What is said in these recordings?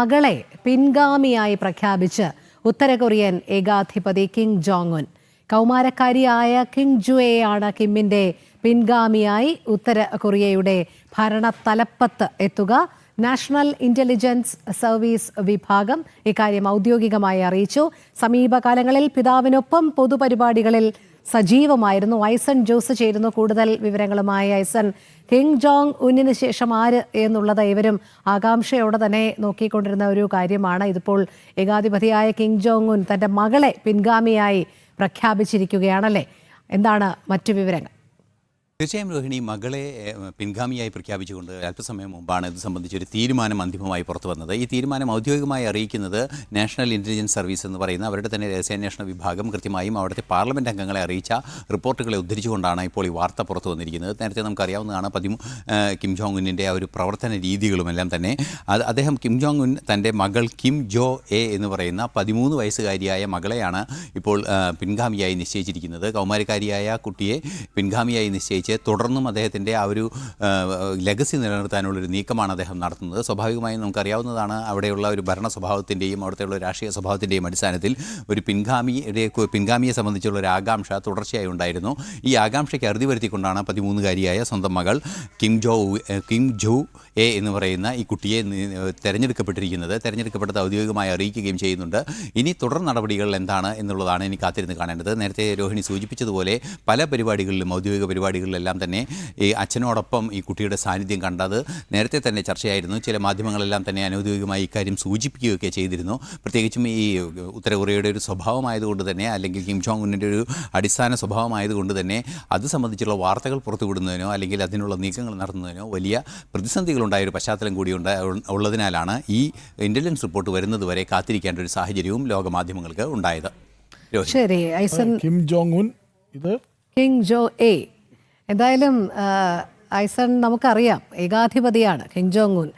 മകളെ പിൻഗാമിയായി പ്രഖ്യാപിച്ച് ഉത്തര കൊറിയൻ ഏകാധിപതി കിം ജോങ് ഉൻ കൗമാരക്കാരിയായ കിം ജുയെയാണ് കിമ്മിന്റെ പിൻഗാമിയായി ഉത്തര കൊറിയയുടെ ഭരണ തലപ്പത്ത് എത്തുക. നാഷണൽ ഇന്റലിജൻസ് സർവീസ് വിഭാഗം ഇക്കാര്യം ഔദ്യോഗികമായി അറിയിച്ചു. സമീപകാലങ്ങളിൽ പിതാവിനൊപ്പം പൊതുപരിപാടികളിൽ സജീവമായിരുന്നു. ഐസൺ ജോസ് ചേരുന്നു കൂടുതൽ വിവരങ്ങളുമായി. ഐസൺ കിങ് ജോങ് ഉന്നിന് ശേഷം ആര് എന്നുള്ളത് ഇവരും ആകാംക്ഷയോടെ തന്നെ നോക്കിക്കൊണ്ടിരുന്ന ഒരു കാര്യമാണ്. ഇതിപ്പോൾ ഏകാധിപതിയായ കിങ് ജോങ് ഉൻ തന്റെ മകളെ പിൻഗാമിയായി പ്രഖ്യാപിച്ചിരിക്കുകയാണല്ലേ? എന്താണ് മറ്റു വിവരങ്ങൾ? തീർച്ചയായും രോഹിണി മകളെ പിൻഗാമിയായി പ്രഖ്യാപിച്ചുകൊണ്ട് അല്പസമയം മുമ്പാണ് ഇത് സംബന്ധിച്ച് ഒരു തീരുമാനം അന്തിമമായി പുറത്തു വന്നത്. ഈ തീരുമാനം ഔദ്യോഗികമായി അറിയിക്കുന്നത് നാഷണൽ ഇന്റലിജൻസ് സർവീസ് എന്ന് പറയുന്ന അവരുടെ തന്നെ രഹസ്യാന്വേഷണ വിഭാഗം കൃത്യമായും അവിടുത്തെ പാർലമെന്റ് അംഗങ്ങളെ അറിയിച്ച റിപ്പോർട്ടുകളെ ഉദ്ധരിച്ചുകൊണ്ടാണ് ഇപ്പോൾ ഈ വാർത്ത പുറത്തു വന്നിരിക്കുന്നത്. നേരത്തെ നമുക്കറിയാവുന്നതാണ് പതിമൂ കിം ജോങ് ഉന്നിന്റെ ആ ഒരു പ്രവർത്തന രീതികളുമെല്ലാം തന്നെ. അത് അദ്ദേഹം കിം ജോങ് ഉൻ തന്റെ മകൾ കിം ജോ എ എന്ന് പറയുന്ന പതിമൂന്ന് വയസ്സുകാരിയായ മകളെയാണ് ഇപ്പോൾ പിൻഗാമിയായി നിശ്ചയിച്ചിരിക്കുന്നത്. കൗമാരക്കാരിയായ കുട്ടിയെ പിൻഗാമിയായി നിശ്ചയിച്ച് തുടർന്നും അദ്ദേഹത്തിന്റെ ആ ഒരു ലെഗസി നിലനിർത്താനുള്ളൊരു നീക്കമാണ് അദ്ദേഹം നടത്തുന്നത്. സ്വാഭാവികമായും നമുക്കറിയാവുന്നതാണ് അവിടെയുള്ള ഒരു ഭരണ സ്വഭാവത്തിന്റെയും അവിടുത്തെയുള്ള രാഷ്ട്രീയ സ്വഭാവത്തിന്റെയും അടിസ്ഥാനത്തിൽ ഒരു പിൻഗാമിയുടെ പിൻഗാമിയെ സംബന്ധിച്ചുള്ള ഒരു ആകാംക്ഷ തുടർച്ചയായി ഉണ്ടായിരുന്നു. ഈ ആകാംക്ഷയ്ക്ക് അറുതി വരുത്തിക്കൊണ്ടാണ് പതിമൂന്നുകാരിയായ സ്വന്തം മകൾ Kim Jo Kim Ju Ae എന്ന് പറയുന്ന ഈ കുട്ടിയെ തിരഞ്ഞെടുക്കപ്പെട്ടിരിക്കുന്നത്. തിരഞ്ഞെടുക്കപ്പെട്ടത് ഔദ്യോഗികമായി അറിയിക്കുകയും ചെയ്യുന്നുണ്ട്. ഇനി തുടർ നടപടികൾ എന്താണ് എന്നുള്ളതാണ് ഇനി കാത്തിരുന്ന് കാണേണ്ടത്. നേരത്തെ രോഹിണി സൂചിപ്പിച്ചതുപോലെ പല പരിപാടികളിലും ഔദ്യോഗിക പരിപാടികളിലെല്ലാം തന്നെ ഈ അച്ഛനോടൊപ്പം ഈ കുട്ടിയുടെ സാന്നിധ്യം കണ്ടത് നേരത്തെ തന്നെ ചർച്ചയായിരുന്നു. ചില മാധ്യമങ്ങളെല്ലാം തന്നെ അനൗദ്യോഗികമായി ഇക്കാര്യം സൂചിപ്പിക്കുകയൊക്കെ ചെയ്തിരുന്നു. പ്രത്യേകിച്ചും ഈ ഉത്തര കൊറിയയുടെ ഒരു സ്വഭാവമായതുകൊണ്ട് തന്നെ അല്ലെങ്കിൽ കിം ജോങ് ഉന്നിന്റെ ഒരു അടിസ്ഥാന സ്വഭാവമായതുകൊണ്ട് തന്നെ അത് സംബന്ധിച്ചുള്ള വാർത്തകൾ പുറത്തുവിടുന്നതിനോ അല്ലെങ്കിൽ അതിനുള്ള നീക്കങ്ങൾ നടത്തുന്നതിനോ വലിയ പ്രതിസന്ധികളുണ്ടായ ഒരു പശ്ചാത്തലം കൂടി ഉണ്ട് ഉള്ളതിനാലാണ് ഈ ഇന്റലിജൻസ് റിപ്പോർട്ട് വരുന്നത് വരെ കാത്തിരിക്കേണ്ട ഒരു സാഹചര്യവും ലോകമാധ്യമങ്ങൾക്ക് ഉണ്ടായത്. ശരി ഐസൺ കിം ജോങ് ഉൻ ഇത് കിങ് ജോ എ എന്തായാലും ഐസൺ നമുക്കറിയാം ഏകാധിപതിയാണ് കിങ് ജോങ് ഉൻ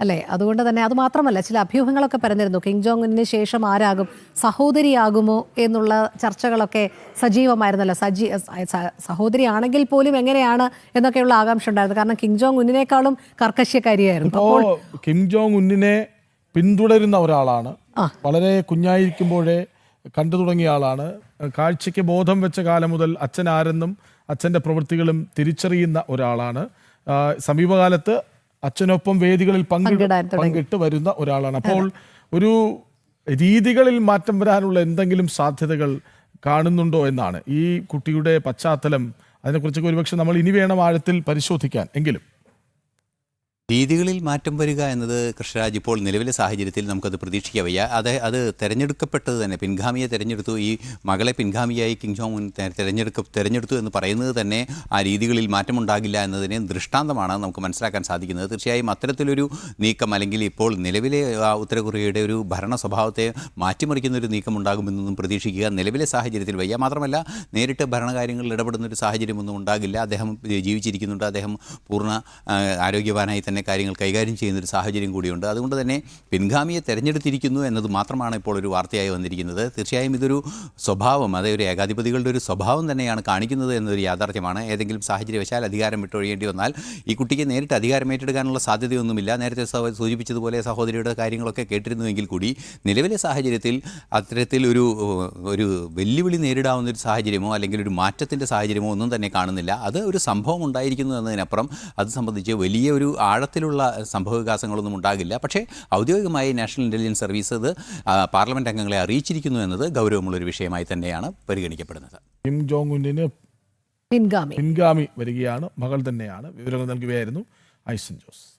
അല്ലേ? അതുകൊണ്ട് തന്നെ അത് മാത്രമല്ല ചില അഭ്യൂഹങ്ങളൊക്കെ പറഞ്ഞിരുന്നു കിങ് ജോങ് ഉന്നിന് ശേഷം ആരാകും? സഹോദരിയാകുമോ എന്നുള്ള ചർച്ചകളൊക്കെ സജീവമായിരുന്നല്ലോ. സജീ സഹോദരിയാണെങ്കിൽ പോലും എങ്ങനെയാണ് എന്നൊക്കെയുള്ള ആകാംക്ഷ ഉണ്ടായിരുന്നു. കാരണം കിങ് ജോങ് ഉന്നിനേക്കാളും കർക്കശ്യക്കാരിയായിരുന്നു. അപ്പോൾ കിം ജോങ് ഉന്നിനെ പിന്തുടരുന്ന ഒരാളാണ്. വളരെ കുഞ്ഞായിരിക്കുമ്പോഴേ കണ്ടു തുടങ്ങിയ ആളാണ്. കാഴ്ചയ്ക്ക് ബോധം വെച്ച കാലം മുതൽ അച്ഛൻ ആരെന്നും അച്ഛന്റെ പ്രവൃത്തികളും തിരിച്ചറിയുന്ന ഒരാളാണ്. സമീപകാലത്ത് അച്ഛനൊപ്പം വേദികളിൽ പങ്കിട പങ്കിട്ട് വരുന്ന ഒരാളാണ്. അപ്പോൾ ഒരു രീതികളിൽ മാറ്റം വരാനുള്ള എന്തെങ്കിലും സാധ്യതകൾ കാണുന്നുണ്ടോ എന്നാണ്. ഈ കുട്ടിയുടെ പശ്ചാത്തലം അതിനെക്കുറിച്ചൊക്കെ ഒരുപക്ഷെ നമ്മൾ ഇനി വേണം ആഴത്തിൽ പരിശോധിക്കാൻ. എങ്കിലും രീതികളിൽ മാറ്റം വരിക എന്നത് കൃഷ്ണരാജ് ഇപ്പോൾ നിലവിലെ സാഹചര്യത്തിൽ നമുക്കത് പ്രതീക്ഷിക്കാൻ വയ്യ. അത് അത് തെരഞ്ഞെടുക്കപ്പെട്ടത് തന്നെ പിൻഗാമിയെ തെരഞ്ഞെടുത്തു ഈ മകളെ പിൻഗാമിയായി കിങ് ജോങ് ഉൻ തെരഞ്ഞെടുക്ക തെരഞ്ഞെടുത്തു എന്ന് പറയുന്നത് തന്നെ ആ രീതികളിൽ മാറ്റമുണ്ടാകില്ല എന്നതിനെ ദൃഷ്ടാന്തമാണ് നമുക്ക് മനസ്സിലാക്കാൻ സാധിക്കുന്നത്. തീർച്ചയായും അത്തരത്തിലൊരു നീക്കം അല്ലെങ്കിൽ ഇപ്പോൾ നിലവിലെ ആ ഉത്തര കൊറിയയുടെ ഒരു ഭരണ സ്വഭാവത്തെ മാറ്റിമറിക്കുന്ന ഒരു നീക്കം ഉണ്ടാകുമെന്നൊന്നും പ്രതീക്ഷിക്കുക നിലവിലെ സാഹചര്യത്തിൽ വയ്യ. മാത്രമല്ല നേരിട്ട് ഭരണകാര്യങ്ങളിൽ ഇടപെടുന്ന ഒരു സാഹചര്യമൊന്നും ഉണ്ടാകില്ല. അദ്ദേഹം ജീവിച്ചിരിക്കുന്നുണ്ട്. അദ്ദേഹം പൂർണ ആരോഗ്യവാനായി തന്നെ കാര്യങ്ങൾ കൈകാര്യം ചെയ്യുന്ന ഒരു സാഹചര്യം കൂടിയുണ്ട്. അതുകൊണ്ട് തന്നെ പിൻഗാമിയെ തെരഞ്ഞെടുത്തിരിക്കുന്നു എന്നത് മാത്രമാണ് ഇപ്പോൾ ഒരു വാർത്തയായി വന്നിരിക്കുന്നത്. തീർച്ചയായും ഇതൊരു സ്വഭാവം അതായത് ഒരു ഏകാധിപതികളുടെ ഒരു സ്വഭാവം തന്നെയാണ് കാണിക്കുന്നത് എന്നൊരു യാഥാർത്ഥ്യമാണ്. ഏതെങ്കിലും സാഹചര്യവശാൽ അധികാരം വിട്ടൊഴിയേണ്ടി വന്നാൽ ഈ കുട്ടിക്ക് നേരിട്ട് അധികാരം ഏറ്റെടുക്കാനുള്ള സാധ്യതയൊന്നുമില്ല. നേരത്തെ സൂചിപ്പിച്ചതുപോലെ സഹോദരിയുടെ കാര്യങ്ങളൊക്കെ കേട്ടിരുന്നുവെങ്കിൽ കൂടി നിലവിലെ സാഹചര്യത്തിൽ അത്തരത്തിൽ ഒരു ഒരു വെല്ലുവിളി നേരിടാവുന്ന ഒരു സാഹചര്യമോ അല്ലെങ്കിൽ ഒരു മാറ്റത്തിന്റെ സാഹചര്യമോ ഒന്നും തന്നെ കാണുന്നില്ല. അത് ഒരു സംഭവം ഉണ്ടായിരിക്കുന്നു എന്നതിനപ്പുറം അത് സംബന്ധിച്ച് വലിയ ഒരു ആഴത്തിലുള്ള സംഭവവികാസങ്ങളൊന്നും ഉണ്ടാകില്ല. പക്ഷേ ഔദ്യോഗികമായി നാഷണൽ ഇന്റലിജൻസ് സർവീസ് ഇത് പാർലമെന്റ് അംഗങ്ങളെ അറിയിച്ചിരിക്കുന്നു എന്നത് ഗൗരവമുള്ളൊരു വിഷയമായി തന്നെയാണ് പരിഗണിക്കപ്പെടുന്നത്. കിം ജോങ് ഉന്നിന് പിൻഗാമി. പിൻഗാമി വരികയാണ്. മകൾ തന്നെയാണ്. വിവരങ്ങൾ നൽകുകയായിരുന്നു ഐസൻ ജോസ്.